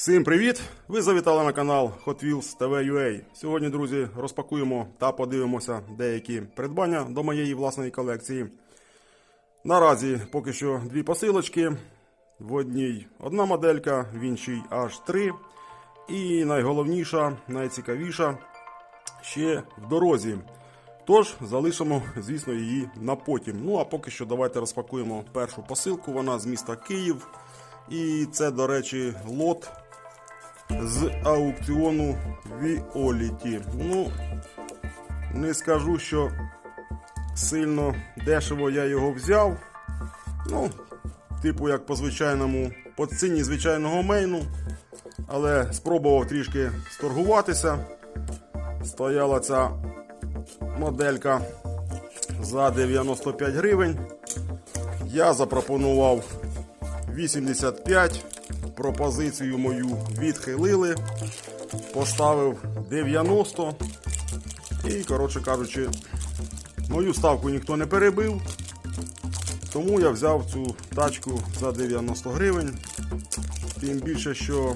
Всім привіт! Ви завітали на канал Hot Wheels TV UA. Сьогодні, друзі, розпакуємо та подивимося деякі придбання до моєї власної колекції. Наразі поки що дві посилочки. В одній одна моделька, в іншій аж три. І найголовніша, найцікавіша ще в дорозі. Тож залишимо, звісно, її на потім. Ну а поки що давайте розпакуємо першу посилку. Вона з міста Київ. І це, до речі, лот з аукціону Віоліті. Ну, не скажу, що сильно дешево я його взяв. Ну, типу, як по звичайному, по ціні звичайного мейну. Але спробував трішки сторгуватися. Стояла ця моделька за 95 гривень. Я запропонував 85. Пропозицію мою відхилили. Поставив 90. І, коротше кажучи, мою ставку ніхто не перебив. Тому я взяв цю тачку за 90 гривень. Тим більше, що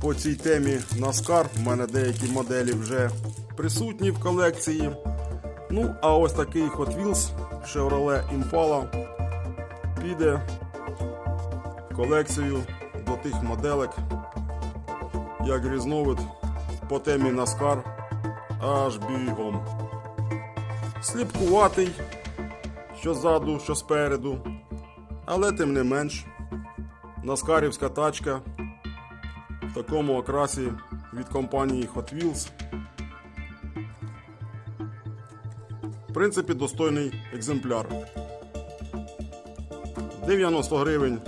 по цій темі NASCAR в мене деякі моделі вже присутні в колекції. Ну, а ось такий Hot Wheels Chevrolet Impala піде в колекцію до тих моделек, як різновид по темі NASCAR аж бігом. Сліпкуватий, що ззаду, що спереду, але тим не менш, наскарівська тачка в такому окрасі від компанії Hot Wheels. В принципі, достойний екземпляр. 90 гривень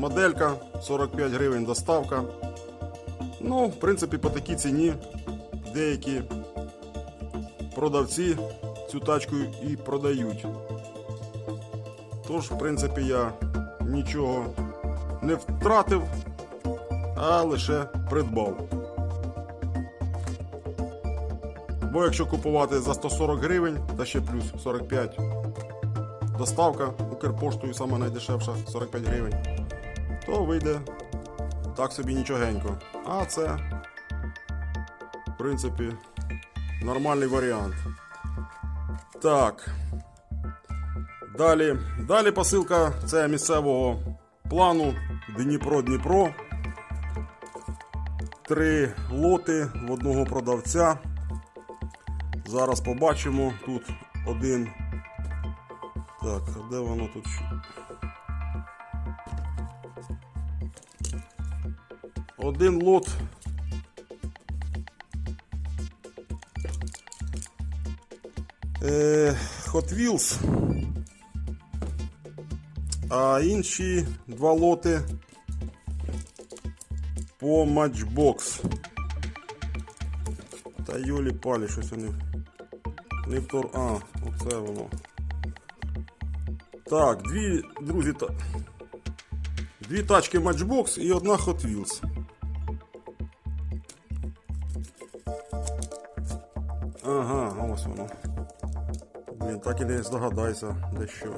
моделька, 45 гривень доставка. Ну, в принципі, по такій ціні деякі продавці цю тачку і продають. Тож, в принципі, я нічого не втратив, а лише придбав. Бо якщо купувати за 140 гривень та ще плюс 45 доставка Укрпоштою саме найдешевша 45 гривень, то вийде так собі нічогенько. А це, в принципі, нормальний варіант. Так. Далі, далі посилка це місцевого плану Дніпро-Дніпро. Три лоти в одного продавця. Зараз побачимо. Тут один. Так, а де воно тут? Один лот. Е, Hot Wheels. А інші два лоти по Matchbox. Та Йолі палі, щось вони. Не втор. А, оце воно. Так, дві, друзі, та... дві тачки Matchbox і одна Hot Wheels. Ага, воно. Блін, так і не здогадайся, де що.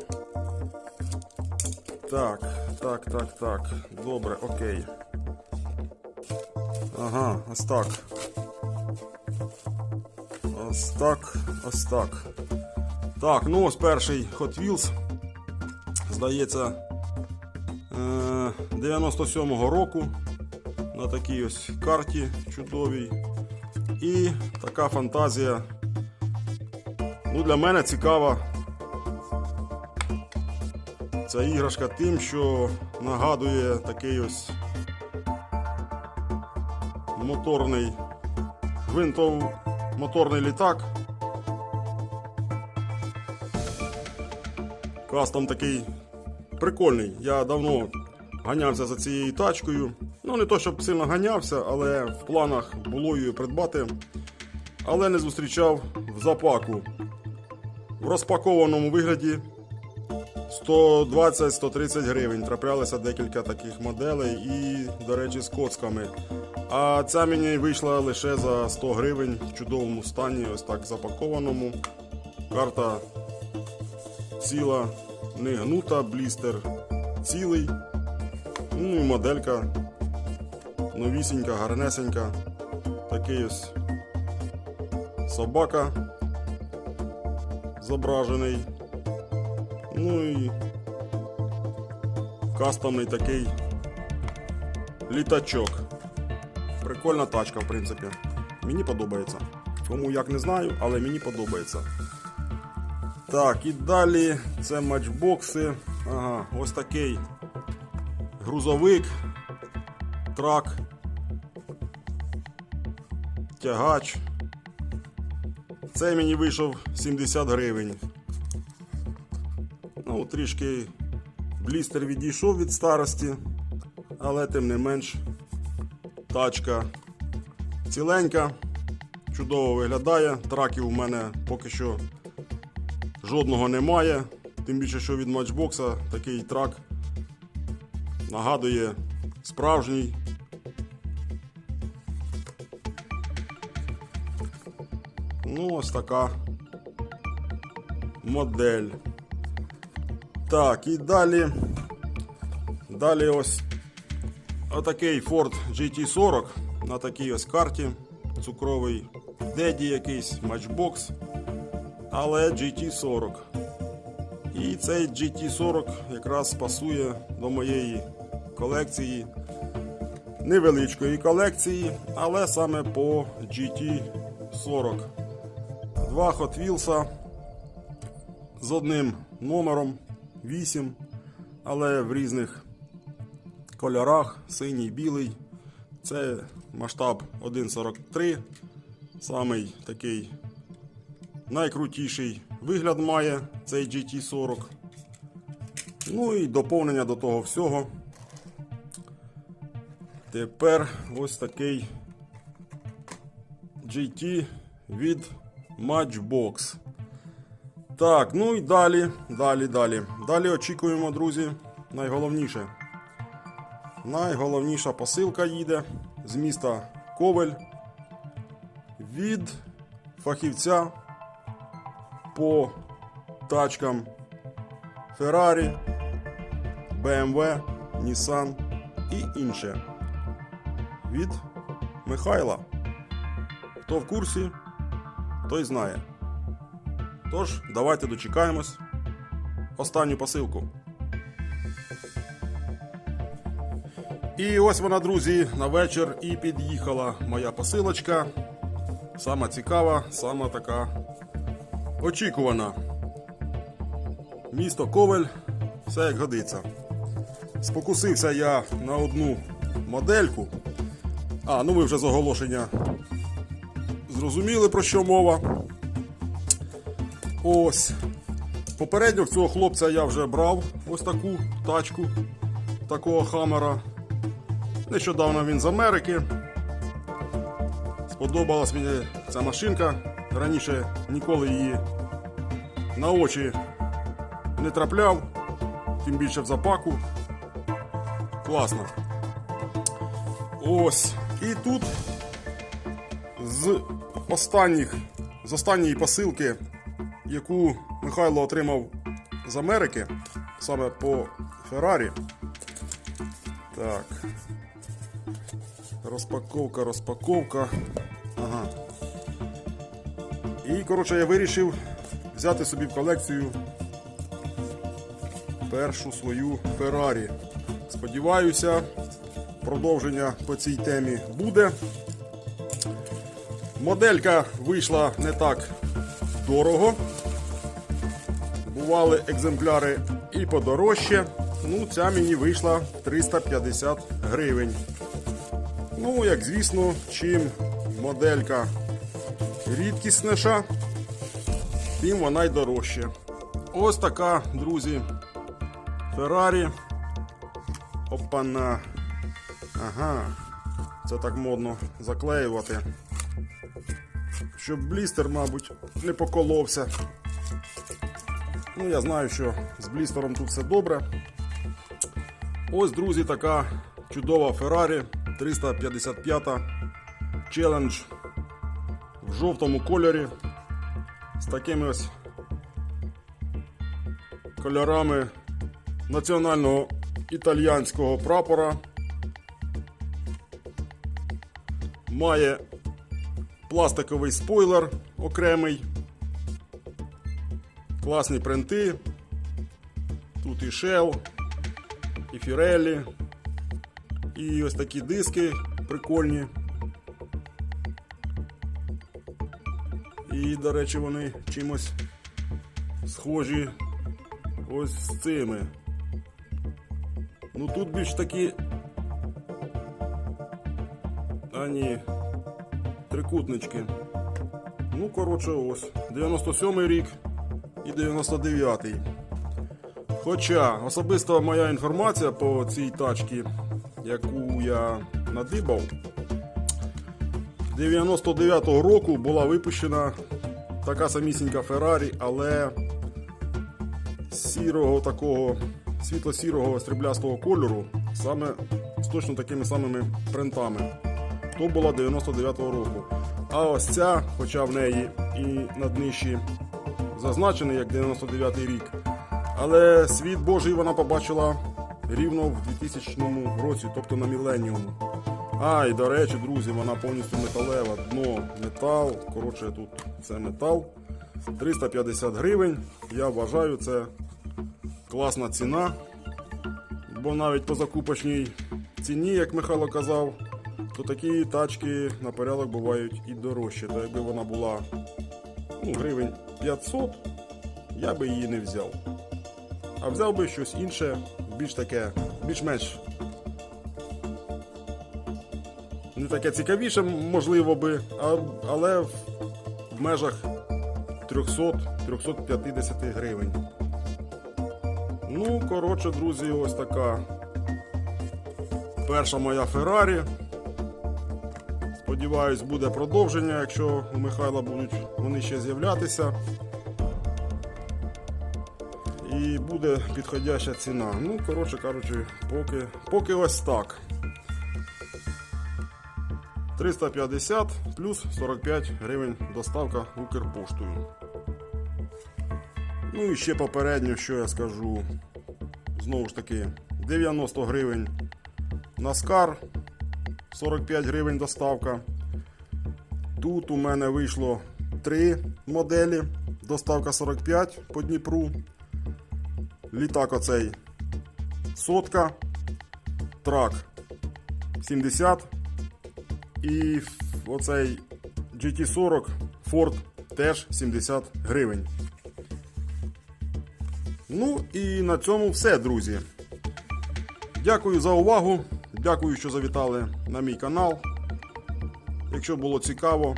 Так, так, так, так. Добре, окей. Ага, ось так. Ось так, ось так. Так, ну ось перший Hot Wheels. Здається, е, 97-го року. На такій ось карті чудовій. І така фантазія. Ну, для мене цікава ця іграшка тим, що нагадує такий ось моторний гвинтов моторний літак. Кастом такий прикольний. Я давно ганявся за цією тачкою. Ну, не то, щоб сильно ганявся, але в планах було її придбати. Але не зустрічав в запаку. В розпакованому вигляді 120-130 гривень. Траплялися декілька таких моделей і, до речі, з коцками. А ця мені вийшла лише за 100 гривень в чудовому стані, ось так запакованому. Карта ціла, не гнута, блістер цілий. Ну і моделька новісінька, гарнесенька. Такий ось собака зображений. Ну і кастомний такий літачок. Прикольна тачка, в принципі. Мені подобається. Кому як не знаю, але мені подобається. Так, і далі це матчбокси. Ага, ось такий грузовик, трак, тягач. Це мені вийшов 70 гривень. Ну, трішки блістер відійшов від старості, але тим не менш тачка ціленька, чудово виглядає. Траків у мене поки що жодного немає. Тим більше, що від матчбокса такий трак нагадує справжній. Ну, ось така модель. Так, і далі. Далі ось отакий Ford GT40 на такій ось карті. Цукровий деді якийсь матчбокс. Але GT40. І цей GT40 якраз пасує до моєї колекції. Невеличкої колекції, але саме по GT40. Два Hot Wheels з одним номером 8, але в різних кольорах, синій, білий. Це масштаб 1.43. Самий такий найкрутіший вигляд має цей GT40. Ну і доповнення до того всього. Тепер ось такий GT від Matchbox. Так, ну і далі, далі, далі. Далі очікуємо, друзі, найголовніше. Найголовніша посилка їде з міста Ковель від фахівця по тачкам Ferrari, BMW, Nissan і інше. Від Михайла. Хто в курсі, той знає. Тож, давайте дочекаємось. Останню посилку. І ось вона, друзі, на вечір і під'їхала моя посилочка. Сама цікава, сама така очікувана. Місто Ковель, все як годиться. Спокусився я на одну модельку. А, ну ви вже з оголошення зрозуміли про що мова. Ось. Попередньо цього хлопця я вже брав ось таку тачку, такого хамера. Нещодавно він з Америки. Сподобалась мені ця машинка. Раніше ніколи її на очі не трапляв, тим більше в запаку. Класно. Ось. І тут з останніх, з останньої посилки, яку Михайло отримав з Америки, саме по Феррарі. Так. Розпаковка, розпаковка. Ага. І, коротше, я вирішив взяти собі в колекцію першу свою Феррарі. Сподіваюся, продовження по цій темі буде. Моделька вийшла не так дорого. Бували екземпляри і подорожче. Ну, ця мені вийшла 350 гривень. Ну, як звісно, чим моделька рідкісніша, тим вона й дорожча. Ось така, друзі, Феррарі. Опана. Ага. Це так модно заклеювати. Щоб блістер, мабуть, не поколовся. Ну, я знаю, що з блістером тут все добре. Ось, друзі, така чудова Феррарі 355 Challenge в жовтому кольорі. З такими ось кольорами національного італіянського прапора. Має пластиковий спойлер окремий. Класні принти. Тут і Shell, і Pirelli, і ось такі диски прикольні. І, до речі, вони чимось схожі ось з цими. Ну тут більш такі. А ні. Трикутнички. Ну, коротше, ось. 97-й рік і 99-й. Хоча особисто моя інформація по цій тачці, яку я надибав, 99-го року була випущена така самісінька Феррарі, але сірого такого світло-сірого стріблястого кольору, саме з точно такими самими принтами. То була 99-го року. А ось ця, хоча в неї і на днищі зазначений як 99-й рік, але світ Божий вона побачила рівно в 2000 році, тобто на міленіум. А, і до речі, друзі, вона повністю металева. Дно метал. Коротше, тут це метал. 350 гривень. Я вважаю, це класна ціна. Бо навіть по закупочній ціні, як Михайло казав, то такі тачки на порядок бувають і дорожчі. Та якби вона була ну, гривень 500, я би її не взяв. А взяв би щось інше, більш таке, більш-менш не таке цікавіше, можливо би, а, але в, в межах 300-350 гривень. Ну, коротше, друзі, ось така перша моя Феррарі. Сподіваюсь, буде продовження, якщо у Михайла будуть вони ще з'являтися. І буде підходяща ціна. Ну, коротше кажучи, поки, поки ось так. 350 плюс 45 гривень доставка Укрпоштою. Ну і ще попередньо, що я скажу. Знову ж таки, 90 гривень Наскар, 45 гривень доставка. Тут у мене вийшло три моделі. Доставка 45 по Дніпру. Літак оцей сотка, трак 70 і оцей GT40 Ford теж 70 гривень. Ну і на цьому все, друзі. Дякую за увагу. Дякую, що завітали на мій канал. Якщо було цікаво,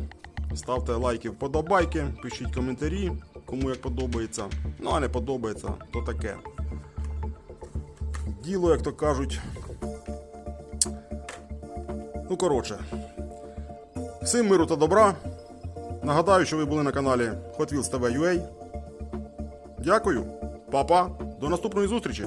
ставте лайки, вподобайки, пишіть коментарі, кому як подобається. Ну, а не подобається, то таке. Діло, як то кажуть. Ну, коротше. Всім миру та добра. Нагадаю, що ви були на каналі Hot Wheels TV UA. Дякую, папа, до наступної зустрічі!